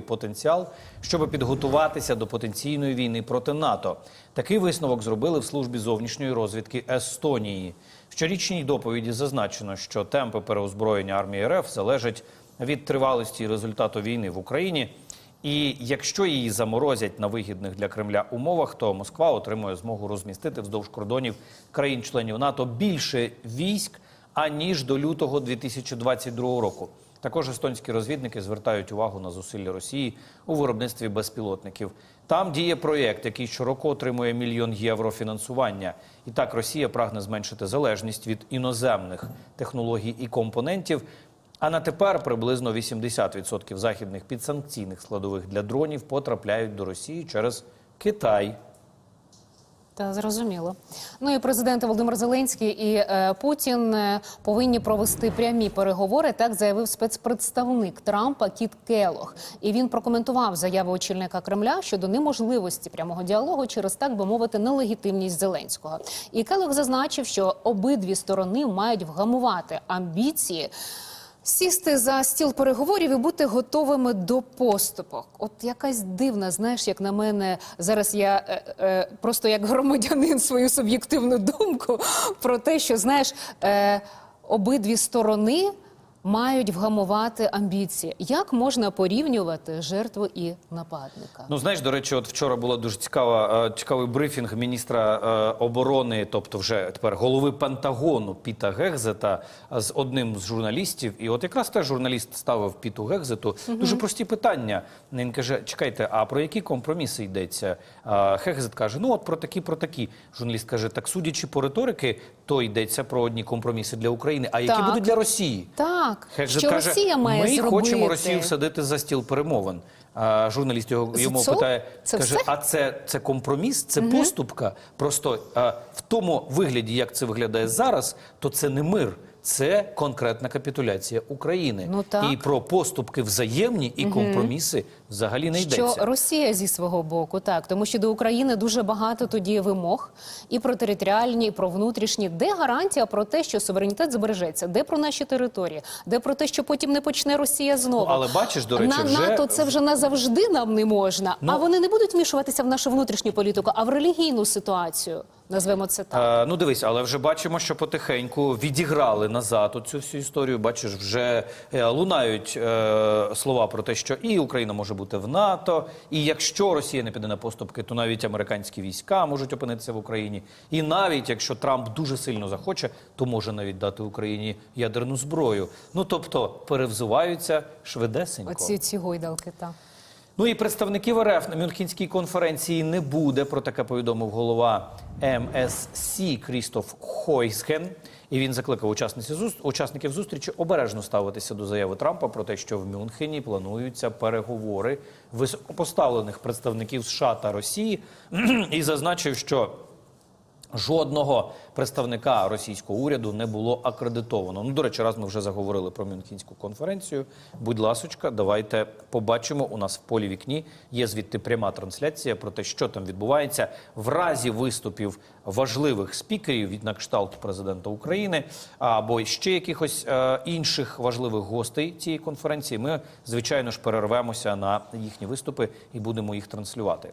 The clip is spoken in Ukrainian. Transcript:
потенціал, щоб підготуватися до потенційної війни проти НАТО. Такий висновок зробили в службі зовнішньої розвідки Естонії. В щорічній доповіді зазначено, що темпи переозброєння армії РФ залежать від тривалості і результату війни в Україні. І якщо її заморозять на вигідних для Кремля умовах, то Москва отримує змогу розмістити вздовж кордонів країн-членів НАТО більше військ аніж до лютого 2022 року. Також естонські розвідники звертають увагу на зусилля Росії у виробництві безпілотників. Там діє проєкт, який щороку отримує мільйон євро фінансування. І так Росія прагне зменшити залежність від іноземних технологій і компонентів. А на тепер приблизно 80% західних підсанкційних складових для дронів потрапляють до Росії через Китай. Та зрозуміло. Ну і президенти Володимир Зеленський і е, Путін е, повинні провести прямі переговори. Так заявив спецпредставник Трампа Кіт Келох. І він прокоментував заяву очільника Кремля щодо неможливості прямого діалогу через так би мовити нелегітимність Зеленського. І Келох зазначив, що обидві сторони мають вгамувати амбіції. Сісти за стіл переговорів і бути готовими до поступок. От якась дивна, знаєш, як на мене зараз я е, е, просто як громадянин свою суб'єктивну думку про те, що знаєш, е, обидві сторони мають вгамувати амбіції. Як можна порівнювати жертву і нападника? Ну знаєш, до речі, от вчора була дуже цікава е, цікавий брифінг міністра е, оборони, тобто вже тепер голови Пентагону Піта Гекзета з одним з журналістів. І от якраз теж журналіст ставив Піту Гекзету дуже прості питання. Він каже: чекайте, а про які компроміси йдеться? А Гекзет каже: ну от про такі, про такі. Журналіст каже: так судячи по риторики, то йдеться про одні компроміси для України. А які Так. будуть для Росії? Так, Хекзет що каже, Росія має ми зробити. хочемо Росію всадити за стіл перемовин. А журналіст його йому цього? питає, Це каже: все? а це, це компроміс, це поступка. Просто а, в тому вигляді, як це виглядає зараз, то це не мир. Це конкретна капітуляція України. Ну, так. І про поступки взаємні і компроміси взагалі не йдеться. Що Росія зі свого боку, так тому що до України дуже багато тоді вимог і про територіальні, і про внутрішні. Де гарантія про те, що суверенітет збережеться? Де про наші території? Де про те, що потім не почне Росія знову? Ну, але бачиш, до речі, на вже- НАТО це вже назавжди нам не можна. Ну- а вони не будуть вмішуватися в нашу внутрішню політику, а в релігійну ситуацію. Назвемо це так. Е, ну дивись, але вже бачимо, що потихеньку відіграли назад цю всю історію. Бачиш, вже е, лунають е, слова про те, що і Україна може бути в НАТО, і якщо Росія не піде на поступки, то навіть американські війська можуть опинитися в Україні. І навіть якщо Трамп дуже сильно захоче, то може навіть дати Україні ядерну зброю. Ну тобто перевзуваються швидесенько. Оці ці гойдалки. Так. Ну і представників РФ на Мюнхенській конференції не буде. Про таке повідомив голова МСС Крістоф Хойсген. І він закликав учасниці учасників зустрічі обережно ставитися до заяви Трампа про те, що в Мюнхені плануються переговори високопоставлених представників США та Росії, і зазначив, що Жодного представника російського уряду не було акредитовано. Ну, до речі, раз ми вже заговорили про Мюнхенську конференцію. Будь ласочка, давайте побачимо. У нас в полі вікні є звідти пряма трансляція про те, що там відбувається в разі виступів важливих спікерів від на кшталт президента України або ще якихось е, інших важливих гостей цієї конференції. Ми звичайно ж перервемося на їхні виступи і будемо їх транслювати.